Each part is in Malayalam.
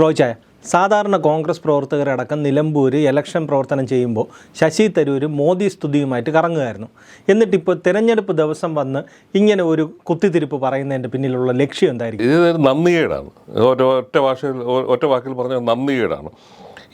റോയ്ചായ സാധാരണ കോൺഗ്രസ് പ്രവർത്തകരടക്കം നിലമ്പൂർ ഇലക്ഷൻ പ്രവർത്തനം ചെയ്യുമ്പോൾ ശശി തരൂർ മോദി സ്തുതിയുമായിട്ട് കറങ്ങുമായിരുന്നു എന്നിട്ടിപ്പോൾ തിരഞ്ഞെടുപ്പ് ദിവസം വന്ന് ഇങ്ങനെ ഒരു കുത്തിത്തിരിപ്പ് പറയുന്നതിന്റെ പിന്നിലുള്ള ലക്ഷ്യം എന്തായിരിക്കും? ഇത് നന്ദികേടാണ്. ഒറ്റ ഭാഷയിൽ ഒറ്റ വാക്കിൽ പറഞ്ഞാൽ നന്ദികേടാണ്.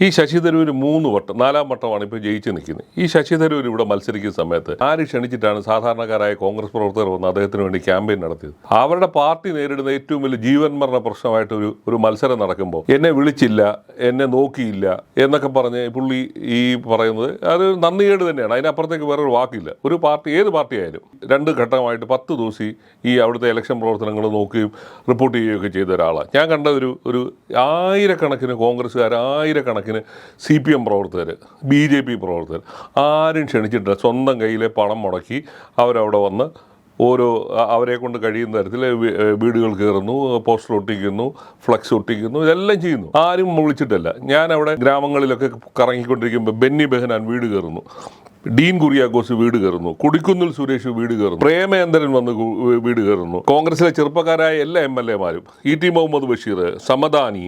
ഈ ശശി തരൂർ മൂന്ന് വട്ടം നാലാം വട്ടമാണ് ഇപ്പോൾ ജയിച്ച് നിൽക്കുന്നത്. ഈ ശശി തരൂർ ഇവിടെ മത്സരിക്കുന്ന സമയത്ത് ആര് ക്ഷണിച്ചിട്ടാണ് സാധാരണക്കാരായ കോൺഗ്രസ് പ്രവർത്തകർ വന്ന് അദ്ദേഹത്തിന് വേണ്ടി ക്യാമ്പയിൻ നടത്തിയത്? അവരുടെ പാർട്ടി നേരിടുന്ന ഏറ്റവും വലിയ ജീവൻ മരണ പ്രശ്നമായിട്ട് ഒരു ഒരു മത്സരം നടക്കുമ്പോൾ എന്നെ വിളിച്ചില്ല എന്നെ നോക്കിയില്ല എന്നൊക്കെ പറഞ്ഞ് പുള്ളി ഈ പറയുന്നത് അത് നന്ദികേട് തന്നെയാണ്. അതിനപ്പുറത്തേക്ക് വേറൊരു വാക്കില്ല. ഒരു പാർട്ടി ഏത് പാർട്ടി ആയാലും രണ്ട് ഘട്ടമായിട്ട് പത്ത് ദിവസം ഈ അവിടുത്തെ ഇലക്ഷൻ പ്രവർത്തനങ്ങൾ നോക്കുകയും റിപ്പോർട്ട് ചെയ്യുകയൊക്കെ ചെയ്ത ഒരാളാണ്. ഞാൻ കണ്ട ഒരു ഒരു ആയിരക്കണക്കിന് കോൺഗ്രസ്സുകാർ ആയിരക്കണക്കിന് സി പി എം പ്രവർത്തകർ ബി ജെ പി പ്രവർത്തകർ ആരും ക്ഷണിച്ചിട്ടില്ല. സ്വന്തം കയ്യിലെ പണം മുടക്കി അവരവിടെ വന്ന് ഓരോ അവരെ കൊണ്ട് കഴിയുന്ന തരത്തിൽ വീടുകൾ കയറുന്നു പോസ്റ്റർ ഒട്ടിക്കുന്നു ഫ്ലക്സ് ഒട്ടിക്കുന്നു ഇതെല്ലാം ചെയ്യുന്നു. ആരും വിളിച്ചിട്ടല്ല. ഞാൻ അവിടെ ഗ്രാമങ്ങളിലൊക്കെ കറങ്ങിക്കൊണ്ടിരിക്കുമ്പോൾ ബെന്നി ബെഹനാൻ വീട് കയറുന്നു. ഡീൻ കുര്യാക്കോസ് വീട് കയറുന്നു. കുടിക്കുന്നിൽ സുരേഷ് വീട് കയറുന്നു. പ്രേമേന്ദ്രൻ വന്ന് വീട് കയറുന്നു. കോൺഗ്രസിലെ ചെറുപ്പക്കാരായ എല്ലാ എം എൽ എമാരും ഇ ടി മുഹമ്മദ് ബഷീർ സമദാനി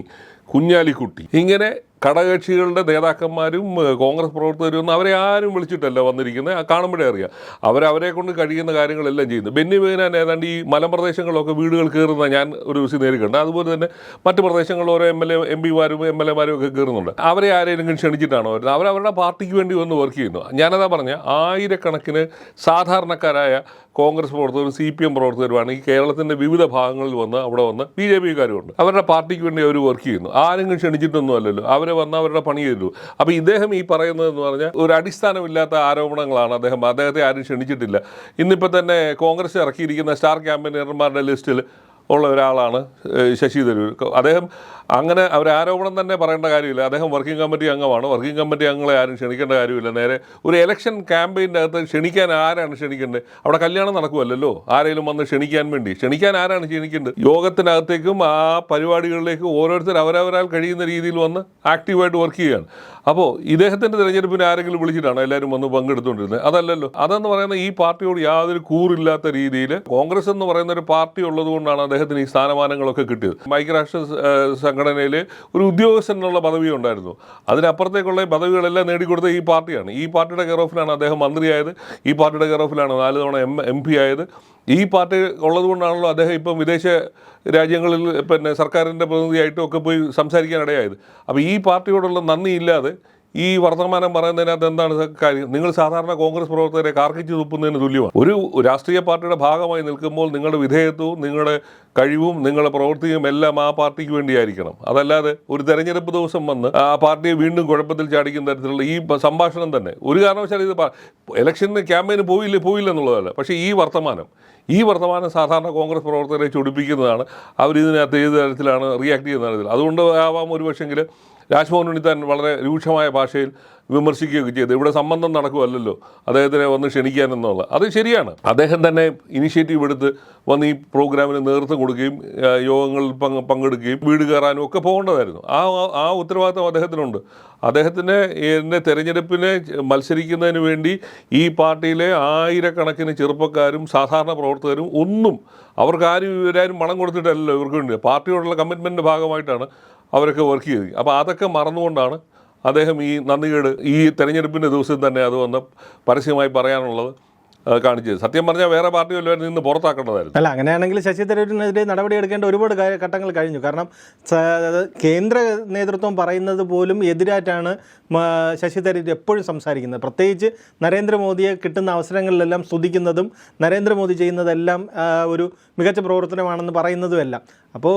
കുഞ്ഞാലിക്കുട്ടി ഇങ്ങനെ ഘടകകക്ഷികളുടെ നേതാക്കന്മാരും കോൺഗ്രസ് പ്രവർത്തകരും ഒന്നും അവരെ ആരും വിളിച്ചിട്ടല്ല വന്നിരിക്കുന്നത് കാണുമ്പോഴേ അറിയാം. അവരവരെ കൊണ്ട് കഴിയുന്ന കാര്യങ്ങളെല്ലാം ചെയ്യുന്നു. ബെന്നി ബെഹനാൻ ഏതാണ്ട് ഈ മലമ്പ്രദേശങ്ങളിലൊക്കെ വീടുകൾ കയറുന്ന ഞാൻ ഒരു ദിവസം നേരിട്ടുണ്ട് അതുപോലെ തന്നെ മറ്റ് പ്രദേശങ്ങളിൽ ഓരോ എം എൽ എ എം പിമാരും എം എൽ എമാരും ഒക്കെ കയറുന്നുണ്ട്. അവരെ ആരെങ്കിലും ക്ഷണിച്ചിട്ടാണോ വരുന്നത്? അവരവരുടെ പാർട്ടിക്ക് വേണ്ടി വന്ന് വർക്ക് ചെയ്യുന്നു. ഞാനതാ പറഞ്ഞ ആയിരക്കണക്കിന് സാധാരണക്കാരായ കോൺഗ്രസ് പ്രവർത്തകരും സി പി എം പ്രവർത്തകരുമാണ് ഈ കേരളത്തിന്റെ വിവിധ ഭാഗങ്ങളിൽ വന്ന് അവിടെ വന്ന് ബി ജെ പിക്കാരുമുണ്ട് അവരുടെ പാർട്ടിക്ക് വേണ്ടി അവർ വർക്ക് ചെയ്യുന്നു. ആരെങ്കിലും ക്ഷണിച്ചിട്ടൊന്നും അല്ലല്ലോ. അവരെ വന്ന് അവരുടെ പണി ചെയ്തു. അപ്പോൾ ഇദ്ദേഹം ഈ പറയുന്നതെന്ന് പറഞ്ഞാൽ ഒരു അടിസ്ഥാനമില്ലാത്ത ആരോപണങ്ങളാണ് അദ്ദേഹം. അദ്ദേഹത്തെ ആരും ക്ഷണിച്ചിട്ടില്ല. ഇന്നിപ്പോൾ തന്നെ കോൺഗ്രസ് ഇറക്കിയിരിക്കുന്ന സ്റ്റാർ ക്യാമ്പയിനർമാരുടെ ലിസ്റ്റിൽ ഉള്ള ഒരാളാണ് ശശി തരൂർ. അദ്ദേഹം അങ്ങനെ അവർ ആരോപണം തന്നെ പറയേണ്ട കാര്യമില്ല. അദ്ദേഹം വർക്കിംഗ് കമ്മിറ്റി അംഗമാണ്. വർക്കിംഗ് കമ്മിറ്റി അംഗങ്ങളെ ആരും ക്ഷണിക്കേണ്ട കാര്യമില്ല. നേരെ ഒരു എലക്ഷൻ ക്യാമ്പയിന്റെ അകത്ത് ക്ഷണിക്കാൻ ആരാണ് ക്ഷണിക്കേണ്ടത്? അവിടെ കല്യാണം നടക്കുമല്ലോ ആരെങ്കിലും വന്ന് ക്ഷണിക്കാൻ വേണ്ടി. ക്ഷണിക്കാൻ ആരാണ് ക്ഷണിക്കേണ്ടത്? യോഗത്തിനകത്തേക്കും ആ പരിപാടികളിലേക്കും ഓരോരുത്തർ അവരവരാൽ കഴിയുന്ന രീതിയിൽ വന്ന് ആക്റ്റീവായിട്ട് വർക്ക് ചെയ്യുകയാണ്. അപ്പോൾ ഇദ്ദേഹത്തിന്റെ തിരഞ്ഞെടുപ്പിന് ആരെങ്കിലും വിളിച്ചിട്ടാണ് എല്ലാവരും വന്ന് പങ്കെടുത്തുകൊണ്ടിരുന്നത്? അതല്ലല്ലോ. അതെന്ന് പറയുന്ന ഈ പാർട്ടിയോട് യാതൊരു കൂറില്ലാത്ത രീതിയിൽ കോൺഗ്രസ് എന്ന് പറയുന്ന ഒരു പാർട്ടി ഉള്ളത് കൊണ്ടാണ് അദ്ദേഹത്തിന് ഈ സ്ഥാനമാനങ്ങളൊക്കെ കിട്ടിയത്. ഐക്യരാഷ്ട്ര സംഘടനയിൽ ഒരു ഉദ്യോഗസ്ഥൻ എന്നുള്ള പദവി ഉണ്ടായിരുന്നു. അതിനപ്പുറത്തേക്കുള്ള പദവികളെല്ലാം നേടിക്കൊടുത്ത ഈ പാർട്ടിയാണ്. ഈ പാർട്ടിയുടെ കെയർ ഓഫിലാണ് അദ്ദേഹം മന്ത്രിയായത്. ഈ പാർട്ടിയുടെ കെയർ ഓഫിലാണ് നാല് തവണ എം എം പി ആയത്. ഈ പാർട്ടി ഉള്ളതുകൊണ്ടാണല്ലോ അദ്ദേഹം ഇപ്പം വിദേശ രാജ്യങ്ങളിൽ പിന്നെ സർക്കാരിന്റെ പ്രതിനിധിയായിട്ടും ഒക്കെ പോയി സംസാരിക്കാൻ ഇടയായത് അപ്പോൾ ഈ പാർട്ടിയോടുള്ള നന്ദി ഇല്ലാതെ ഈ വർത്തമാനം പറയുന്നതിനകത്ത് എന്താണ് കാര്യം? നിങ്ങൾ സാധാരണ കോൺഗ്രസ് പ്രവർത്തകരെ കാർക്കിച്ച് തുപ്പുന്നതിന് തുല്യമാണ്. ഒരു രാഷ്ട്രീയ പാർട്ടിയുടെ ഭാഗമായി നിൽക്കുമ്പോൾ നിങ്ങളുടെ വിധേയത്വവും നിങ്ങളുടെ കഴിവും നിങ്ങളുടെ പ്രവൃത്തിയും എല്ലാം ആ പാർട്ടിക്ക് വേണ്ടിയായിരിക്കണം. അതല്ലാതെ ഒരു തെരഞ്ഞെടുപ്പ് ദിവസം വന്ന് ആ പാർട്ടിയെ വീണ്ടും കുഴപ്പത്തിൽ ചാടിക്കുന്ന തരത്തിലുള്ള ഈ സംഭാഷണം തന്നെ. ഒരു കാരണവശാലും ഇത് ഇലക്ഷന് ക്യാമ്പയിന് പോയില്ല പോയില്ല എന്നുള്ളതല്ല. പക്ഷേ ഈ വർത്തമാനം ഈ വർത്തമാനം സാധാരണ കോൺഗ്രസ് പ്രവർത്തകരെ ചൊടിപ്പിക്കുന്നതാണ് അവരിതിനകത്ത് ഏത് തരത്തിലാണ് റിയാക്ട് ചെയ്യുന്ന തരത്തിൽ അതുകൊണ്ട് ആവാം ഒരു പക്ഷെങ്കിൽ രാജ്മോഹൻ ഉണ്ണിത്താൻ വളരെ രൂക്ഷമായ ഭാഷയിൽ വിമർശിക്കുകയൊക്കെ ചെയ്തു. ഇവിടെ സംബന്ധം നടക്കുമല്ലോ അദ്ദേഹത്തിനെ വന്ന് ക്ഷണിക്കാനെന്നുള്ളത് അത് ശരിയാണ്. അദ്ദേഹം തന്നെ ഇനിഷ്യേറ്റീവ് എടുത്ത് വന്ന് ഈ പ്രോഗ്രാമിന് നേതൃത്വം കൊടുക്കുകയും യോഗങ്ങളിൽ പങ്ക് പങ്കെടുക്കുകയും വീട് കയറാനും ഒക്കെ പോകേണ്ടതായിരുന്നു. ആ ആ ഉത്തരവാദിത്തം അദ്ദേഹത്തിനുണ്ട്. അദ്ദേഹത്തിന് എന്റെ തെരഞ്ഞെടുപ്പിനെ മത്സരിക്കുന്നതിന് വേണ്ടി ഈ പാർട്ടിയിലെ ആയിരക്കണക്കിന് ചെറുപ്പക്കാരും സാധാരണ പ്രവർത്തകരും ഒന്നും അവർക്ക് ആരും ഇവരാരും പണം കൊടുത്തിട്ടല്ലല്ലോ ഇവർക്ക് വേണ്ടി പാർട്ടിയോടുള്ള കമ്മിറ്റ്മെന്റിന്റെ ഭാഗമായിട്ടാണ് അവരൊക്കെ വർക്ക് ചെയ്തു. അപ്പോൾ അതൊക്കെ മറന്നുകൊണ്ടാണ് അദ്ദേഹം ഈ നന്ദികേട് ഈ തെരഞ്ഞെടുപ്പിന്റെ ദിവസം തന്നെ അത് വന്ന് പരസ്യമായി പറയാനുള്ളത്. കാണിച്ചത്. സത്യം പറഞ്ഞാൽ വേറെ പാർട്ടി വല്ലവരും നിന്ന് പുറത്താക്കേണ്ടതായിരുന്നു. അല്ല അങ്ങനെയാണെങ്കിൽ ശശി തരൂരിനെതിരെ നടപടിയെടുക്കേണ്ട ഒരുപാട് ഘട്ടങ്ങൾ കഴിഞ്ഞു. കാരണം കേന്ദ്ര നേതൃത്വം പറയുന്നത് പോലും എതിരായിട്ടാണ് ശശി തരൂർ എപ്പോഴും സംസാരിക്കുന്നത്. പ്രത്യേകിച്ച് നരേന്ദ്രമോദിയെ കിട്ടുന്ന അവസരങ്ങളിലെല്ലാം സ്തുതിക്കുന്നതും നരേന്ദ്രമോദി ചെയ്യുന്നതെല്ലാം ഒരു മികച്ച പ്രവർത്തനമാണെന്ന് പറയുന്നതുമെല്ലാം. അപ്പോൾ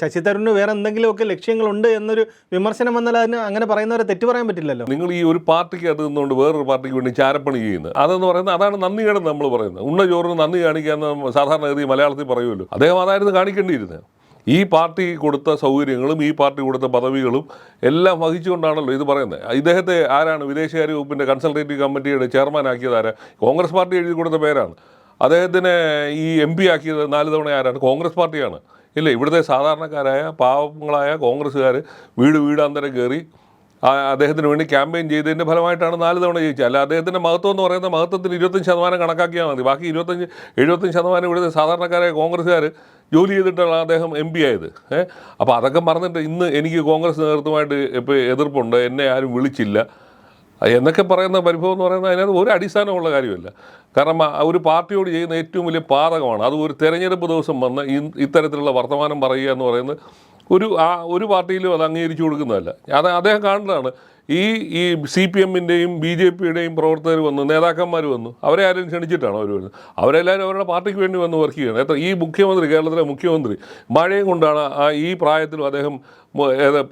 ശശി തരൂരിന് വേറെ എന്തെങ്കിലുമൊക്കെ ലക്ഷ്യങ്ങളുണ്ട് എന്നൊരു വിമർശനം വന്നാൽ അതിന് അങ്ങനെ പറയുന്നവരെ തെറ്റു പറയാൻ പറ്റില്ലല്ലോ. നിങ്ങൾ ഈ ഒരു പാർട്ടിക്ക് അത് നിന്നുകൊണ്ട് വേറൊരു പാർട്ടിക്ക് വേണ്ടി ചാരപ്പണി ചെയ്യുന്നത്. അതെന്ന് പറയുന്നത് അതാണ് നന്ദികേടെന്ന് നമ്മൾ പറയുന്നത്. ഉണ്ണ ചോറിന് നന്ദി കാണിക്കാമെന്ന് സാധാരണ ഗതി മലയാളത്തിൽ പറയുമല്ലോ. അദ്ദേഹം അതായിരുന്നു കാണിക്കേണ്ടിയിരുന്നത്. ഈ പാർട്ടി കൊടുത്ത സൗകര്യങ്ങളും ഈ പാർട്ടി കൊടുത്ത പദവികളും എല്ലാം വഹിച്ചുകൊണ്ടാണല്ലോ ഇത് പറയുന്നത്. ഇദ്ദേഹത്തെ ആരാണ് വിദേശകാര്യ വകുപ്പിന്റെ കൺസൾട്ടേറ്റീവ് കമ്മിറ്റിയുടെ ചെയർമാൻ ആക്കിയത് ആരാ? കോൺഗ്രസ് പാർട്ടി എഴുതി കൊടുത്ത പേരാണ്. അദ്ദേഹത്തിനെ ഈ എം പി ആക്കിയത് നാല് തവണ ആരാണ്? കോൺഗ്രസ് പാർട്ടിയാണ്. ഇല്ല? ഇവിടുത്തെ സാധാരണക്കാരായ പാവങ്ങളായ കോൺഗ്രസ്സുകാർ വീട് വീടാന്തരം കയറി അദ്ദേഹത്തിന് വേണ്ടി ക്യാമ്പയിൻ ചെയ്തതിന്റെ ഫലമായിട്ടാണ് നാല് തവണ ജയിച്ചത്. അല്ല അദ്ദേഹത്തിന്റെ മഹത്വം എന്ന് പറയുന്ന മഹത്വത്തിന് ഇരുപത്തഞ്ച് ശതമാനം കണക്കാക്കിയാൽ മതി. ബാക്കി ഇരുപത്തഞ്ച് എഴുപത്തഞ്ച് ശതമാനം ഇവിടുത്തെ സാധാരണക്കാരായ കോൺഗ്രസ്സുകാർ ജോലി ചെയ്തിട്ടാണ് അദ്ദേഹം എം പി ആയത്. ഏഹ് അപ്പോൾ അതൊക്കെ പറഞ്ഞിട്ട് ഇന്ന് എനിക്ക് കോൺഗ്രസ് നേതൃത്വമായിട്ട് ഇപ്പോൾ എതിർപ്പുണ്ട് എന്നെ ആരും വിളിച്ചില്ല. എന്നൊക്കെ പറയുന്ന പരിഭവം എന്ന് പറയുന്നത് അതിനകത്ത് ഒരു അടിസ്ഥാനമുള്ള കാര്യമല്ല. കാരണം ഒരു പാർട്ടിയോട് ചെയ്യുന്ന ഏറ്റവും വലിയ പാതകമാണ്. അത് ഒരു തെരഞ്ഞെടുപ്പ് ദിവസം വന്ന് ഇത്തരത്തിലുള്ള വർത്തമാനം പറയുക എന്ന് പറയുന്നത് ഒരു ആ ഒരു പാർട്ടിയിലും അത് അംഗീകരിച്ചു കൊടുക്കുന്നതല്ല. അത് അദ്ദേഹം കാണുന്നതാണ്. ഈ ഈ സി പി എമ്മിന്റെയും ബി ജെ പിയുടെയും പ്രവർത്തകർ വന്നു നേതാക്കന്മാർ വന്നു. അവരെ ആരും ക്ഷണിച്ചിട്ടാണ് അവർ വരുന്നത്? അവരെല്ലാവരും അവരുടെ പാർട്ടിക്ക് വേണ്ടി വന്ന് വർക്ക് ചെയ്യണം എത്ര ഈ മുഖ്യമന്ത്രി കേരളത്തിലെ മുഖ്യമന്ത്രി മഴയും കൊണ്ടാണ് ആ ഈ പ്രായത്തിലും അദ്ദേഹം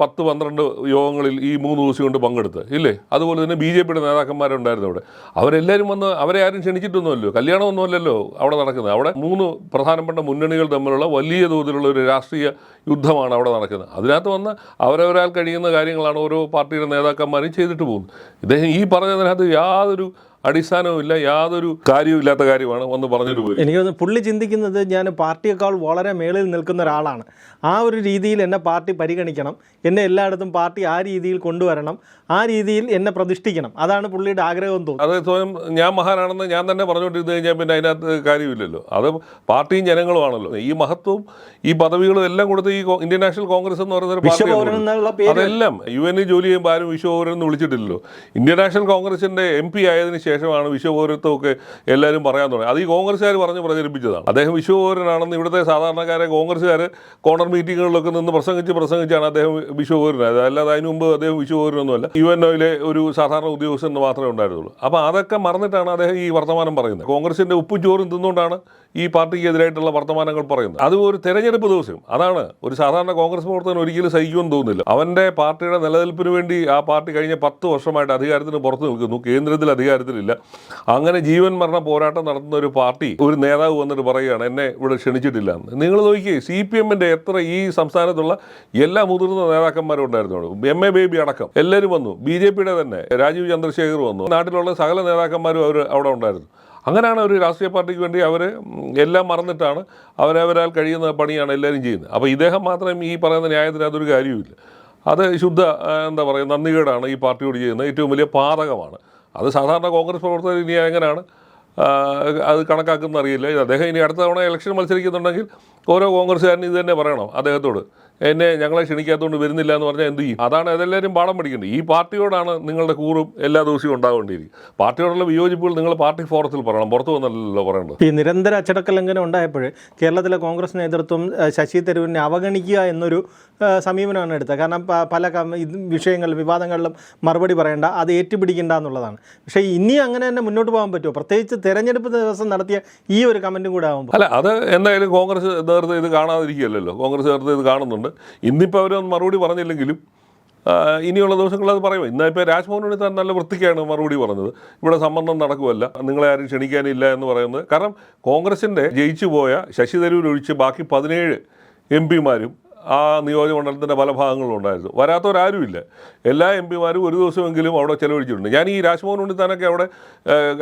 പത്ത് പന്ത്രണ്ട് യോഗങ്ങളിൽ ഈ മൂന്ന് ദിവസം കൊണ്ട് പങ്കെടുത്ത് ഇല്ലേ? അതുപോലെ തന്നെ ബി ജെ പിയുടെ നേതാക്കന്മാരുണ്ടായിരുന്നു അവിടെ. അവരെല്ലാവരും വന്ന് അവരെ ആരും ക്ഷണിച്ചിട്ടൊന്നുമല്ലോ കല്യാണമൊന്നുമല്ലല്ലോ അവിടെ നടക്കുന്നത്. അവിടെ മൂന്ന് പ്രധാനപ്പെട്ട മുന്നണികൾ തമ്മിലുള്ള വലിയ തോതിലുള്ള ഒരു രാഷ്ട്രീയ യുദ്ധമാണ് അവിടെ നടക്കുന്നത്. അതിനകത്ത് വന്ന് അവരവരാൽ കഴിയുന്ന കാര്യങ്ങളാണ് ഓരോ പാർട്ടിയുടെ നേതാക്കന്മാരും ചെയ്തിട്ട് പോകുന്നു ഇദ്ദേഹം ഈ പറഞ്ഞതിനകത്ത് യാതൊരു അടിസ്ഥാനവുമില്ല യാതൊരു കാര്യവുമില്ലാത്ത കാര്യമാണ് വന്ന് പറഞ്ഞിട്ട് പോയി. എനിക്ക് തോന്നുന്നു പുള്ളി ചിന്തിക്കുന്നത് ഞാൻ പാർട്ടിയേക്കാൾ വളരെ മേളിൽ നിൽക്കുന്ന ഒരാളാണ്. ആ ഒരു രീതിയിൽ എന്നെ പാർട്ടി പരിഗണിക്കണം എന്നെ എല്ലായിടത്തും പാർട്ടി ആ രീതിയിൽ കൊണ്ടുവരണം ആ രീതിയിൽ എന്നെ പ്രതിഷ്ഠിക്കണം. അതാണ് പുള്ളിയുടെ ആഗ്രഹം എന്ന് തോന്നുന്നു. അത് സ്വയം ഞാൻ മഹാനാണെന്ന് ഞാൻ തന്നെ പറഞ്ഞുകൊണ്ടിരുന്ന് കഴിഞ്ഞാൽ പിന്നെ അതിനകത്ത് കാര്യമില്ലല്ലോ. അത് പാർട്ടിയും ജനങ്ങളുമാണല്ലോ. ഈ മഹത്വവും ഈ പദവികളും എല്ലാം കൊടുത്ത് ഈ ഇന്ത്യൻ നാഷണൽ കോൺഗ്രസ് എന്ന് പറയുന്ന ഒരു പാർട്ടിയാണ് അതെല്ലാം യു എന്നിൽ ജോലി ചെയ്യുമ്പോൾ ആരും വിശ്വപൗരൻ എന്ന് വിളിച്ചിട്ടില്ലല്ലോ. ഇന്ത്യൻ നാഷണൽ കോൺഗ്രസിന്റെ എം പി ആയതിനു ശേഷമാണ് വിശ്വപൗരത്വമൊക്കെ എല്ലാവരും പറയാൻ തുടങ്ങി. അത് ഈ കോൺഗ്രസ്സുകാർ പറഞ്ഞ് പ്രചരിപ്പിച്ചതാണ്. അദ്ദേഹം വിശ്വപൗരനാണെന്ന് ഇവിടുത്തെ സാധാരണക്കാരെ കോൺഗ്രസ്സുകാർ കോർണർ മീറ്റിങ്ങുകളിലൊക്കെ നിന്ന് പ്രസംഗിച്ച് പ്രസംഗിച്ചാണ് അദ്ദേഹം വിശ്വപൗരനായത്. അല്ലാതെ അതിനു മുമ്പ് അദ്ദേഹം വിശ്വപൗരനൊന്നുമല്ല. യു എൻ ഒയിലെ ഒരു സാധാരണ ഉദ്യോഗസ്ഥൻ എന്ന് മാത്രമേ ഉണ്ടായിരുന്നുള്ളൂ. അപ്പോൾ അതൊക്കെ മറന്നിട്ടാണ് അദ്ദേഹം ഈ വർത്തമാനം പറയുന്നത്. കോൺഗ്രസിന്റെ ഉപ്പും ചോറും തിന്നുകൊണ്ടാണ് ഈ പാർട്ടിക്ക് എതിരായിട്ടുള്ള വർത്തമാനങ്ങൾ പറയുന്നത്. അത് ഒരു തെരഞ്ഞെടുപ്പ് ദിവസം. അതാണ് ഒരു സാധാരണ കോൺഗ്രസ് പ്രവർത്തകൻ ഒരിക്കലും സഹിക്കുമെന്ന് തോന്നുന്നില്ല. അവന്റെ പാർട്ടിയുടെ നിലനിൽപ്പിന് വേണ്ടി ആ പാർട്ടി കഴിഞ്ഞ പത്ത് വർഷമായിട്ട് അധികാരത്തിന് പുറത്ത് നിൽക്കുന്നു. കേന്ദ്രത്തിൽ അധികാരത്തിലില്ല. അങ്ങനെ ജീവൻ മരണ പോരാട്ടം നടത്തുന്ന ഒരു പാർട്ടി ഒരു നേതാവ് വന്നിട്ട് പറയുകയാണ് എന്നെ ഇവിടെ ക്ഷണിച്ചിട്ടില്ല എന്ന്. നിങ്ങൾ നോക്കിയേ സി പി എമ്മിന്റെ എത്ര ഈ സംസ്ഥാനത്തുള്ള എല്ലാ മുതിർന്ന നേതാക്കന്മാരും ഉണ്ടായിരുന്നു എം എ ബേബി അടക്കം എല്ലാവരും വന്നു. ബി ജെ പിയുടെ തന്നെ രാജീവ് ചന്ദ്രശേഖർ വന്നു. നാട്ടിലുള്ള സകല നേതാക്കന്മാരും അവർ അവിടെ ഉണ്ടായിരുന്നു. അങ്ങനെയാണ് ഒരു രാഷ്ട്രീയ പാർട്ടിക്ക് വേണ്ടി അവർ എല്ലാം മറന്നിട്ടാണ് അവരവരാൽ കഴിയുന്ന പണിയാണ് എല്ലാവരും ചെയ്യുന്നത്. അപ്പോൾ ഇദ്ദേഹം മാത്രം ഈ പറയുന്ന ന്യായത്തിന് അതൊരു കാര്യവുമില്ല. അത് ശുദ്ധ എന്താ പറയുക നന്ദികേടാണ് ഈ പാർട്ടിയോട് ചെയ്യുന്ന ഏറ്റവും വലിയ പാതകമാണ്. അത് സാധാരണ കോൺഗ്രസ് പ്രവർത്തകർ ഇനി എങ്ങനെയാണ്? അത് കണക്കാക്കുന്ന അറിയില്ല. അദ്ദേഹം ഇനി അടുത്ത തവണ ഇലക്ഷൻ മത്സരിക്കുന്നുണ്ടെങ്കിൽ ഓരോ കോൺഗ്രസ്സുകാരനും ഇത് തന്നെ പറയണം അദ്ദേഹത്തോട്. എന്നെ ഞങ്ങളെ ക്ഷണിക്കാത്തതുകൊണ്ട് വരുന്നില്ല എന്ന് പറഞ്ഞാൽ എന്ത് ചെയ്യും? അതാണ് അതെല്ലാവരും പാഠം പഠിക്കേണ്ടത്. ഈ പാർട്ടിയോടാണ് നിങ്ങളുടെ കൂറും എല്ലാ ദിവസവും ഉണ്ടാവേണ്ടിയിരിക്കും പാർട്ടിയോടുള്ള വിയോജിപ്പുകൾ നിങ്ങൾ പാർട്ടി ഫോറത്തിൽ പറയണം. പുറത്തു വന്നല്ലോ പറയേണ്ടത്. ഈ നിരന്തര അച്ചടക്ക ലംഘനം ഉണ്ടായപ്പോൾ കേരളത്തിലെ കോൺഗ്രസ് നേതൃത്വം ശശി തരൂരിനെ അവഗണിക്കുക എന്നൊരു സമീപനമാണ് എടുത്തത്. കാരണം പല വിഷയങ്ങളിലും വിവാദങ്ങളിലും മറുപടി പറയേണ്ട അത് ഏറ്റുപിടിക്കേണ്ട എന്നുള്ളതാണ്. പക്ഷേ ഇനി അങ്ങനെ തന്നെ മുന്നോട്ട് പോകാൻ പറ്റുമോ? പ്രത്യേകിച്ച് തെരഞ്ഞെടുപ്പ് ദിവസം നടത്തിയ ഈ ഒരു കമന്റും കൂടെ ആകുമ്പോൾ അല്ല അത് എന്തായാലും കോൺഗ്രസ് നേതൃത്വം ഇത് കാണാതിരിക്കുകയല്ലോ കോൺഗ്രസ് നേതൃത്വം ഇത് കാണുന്നുണ്ട്. ഇന്നിപ്പോൾ അവരൊന്നും മറുപടി പറഞ്ഞില്ലെങ്കിലും ഇനിയുള്ള ദിവസങ്ങളിൽ അത് പറയും ഇന്നിപ്പോൾ രാജ്ഭവനോട് ഉണ്ണിത്താൻ നല്ല വൃത്തിക്കാണ് മറുപടി പറഞ്ഞത്. ഇവിടെ സംബന്ധം നടക്കുമല്ല നിങ്ങളെ ആരും ക്ഷണിക്കാനില്ല എന്ന് പറയുന്നത്. കാരണം കോൺഗ്രസിന്റെ ജയിച്ചു പോയ ശശി തരൂർ ഒഴിച്ച് ബാക്കി പതിനേഴ് എം പിമാരും ആ നിയോജകമണ്ഡലത്തിന്റെ പല ഭാഗങ്ങളിലും ഉണ്ടായിരുന്നു. വരാത്തവരാരുമില്ല. എല്ലാ എം പിമാരും ഒരു ദിവസമെങ്കിലും അവിടെ ചെലവഴിച്ചിട്ടുണ്ട്. ഞാൻ ഈ രാജ്മോഹൻ ഉണ്ണിത്താനൊക്കെ അവിടെ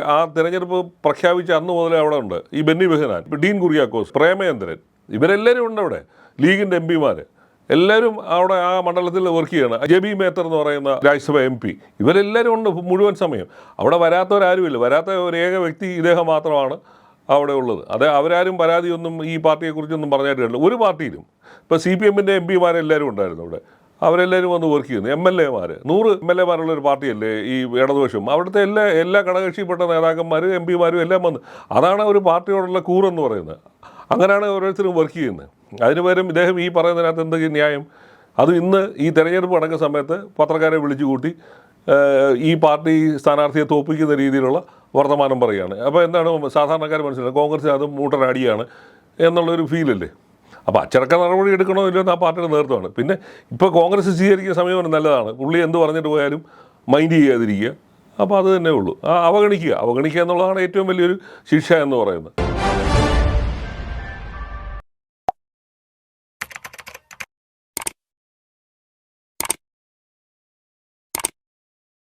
ആ തിരഞ്ഞെടുപ്പ് പ്രഖ്യാപിച്ച അന്ന് മുതലേ അവിടെ ഉണ്ട്. ഈ ബെന്നി ബെഹനാൻ ഡീൻ കുര്യാക്കോസ് പ്രേമചന്ദ്രൻ ഇവരെല്ലാവരും ഉണ്ട് അവിടെ. ലീഗിന്റെ എം പിമാർ. എല്ലാവരും അവിടെ ആ മണ്ഡലത്തിൽ വർക്ക് ചെയ്യണം. ജെബി മേത്തർ എന്ന് പറയുന്ന രാജ്യസഭ എം പി. ഇവരെല്ലാവരും ഉണ്ട് മുഴുവൻ സമയം. അവിടെ വരാത്തവരാരുമില്ല. വരാത്ത ഒരു ഏക വ്യക്തി ഇദ്ദേഹം മാത്രമാണ്. അവിടെ ഉള്ളത്. അത് അവരാരും പരാതിയൊന്നും ഈ പാർട്ടിയെക്കുറിച്ചൊന്നും പറഞ്ഞായിട്ട് കണ്ടില്ല ഒരു പാർട്ടിയിലും. ഇപ്പോൾ സി പി എമ്മിന്റെ എം പിമാരെല്ലാവരും ഉണ്ടായിരുന്നു അവിടെ. അവരെല്ലാവരും വന്ന് വർക്ക് ചെയ്യുന്നു എം എൽ എമാർ നൂറ് എം എൽ എമാരുള്ള ഒരു പാർട്ടിയല്ലേ ഈ ഇടതുപക്ഷം? അവിടുത്തെ എല്ലാ എല്ലാ ഘടകക്ഷിപ്പെട്ട നേതാക്കന്മാരും എം പിമാരും എല്ലാം വന്ന്. അതാണ് ഒരു പാർട്ടിയോടുള്ള കൂറെന്ന് പറയുന്നത്. അങ്ങനെയാണ് ഓരോരുത്തരും വർക്ക് ചെയ്യുന്നത്. അതിന് പകരം ഇദ്ദേഹം ഈ പറയുന്നതിനകത്ത് എന്തെങ്കിലും ന്യായം? അത് ഇന്ന് ഈ തെരഞ്ഞെടുപ്പ് നടക്കുന്ന സമയത്ത് പത്രക്കാരെ വിളിച്ചു കൂട്ടി ഈ പാർട്ടി സ്ഥാനാർത്ഥിയെ തോപ്പിക്കുന്ന രീതിയിലുള്ള വർത്തമാനം പറയുകയാണ്. അപ്പോൾ എന്താണ് സാധാരണക്കാർ മനസ്സിലാക്കുന്നത്? കോൺഗ്രസ് അത് മൂട്ടനാടിയാണ് എന്നുള്ളൊരു ഫീലല്ലേ? അപ്പോൾ അച്ചടക്ക നടപടി എടുക്കണോ ഇല്ലയോ എന്ന് ആ പാർട്ടിയുടെ നേതൃത്വമാണ്. പിന്നെ ഇപ്പോൾ കോൺഗ്രസ് സ്വീകരിക്കുന്ന സമീപനം നല്ലതാണ്. പുള്ളി എന്ത് പറഞ്ഞിട്ട് പോയാലും മൈൻഡ് ചെയ്യാതിരിക്കുക. അപ്പോൾ അത് തന്നെ ഉള്ളൂ. അവഗണിക്കുക. അവഗണിക്കുക എന്നുള്ളതാണ് ഏറ്റവും വലിയൊരു ശിക്ഷ എന്ന് പറയുന്നത്.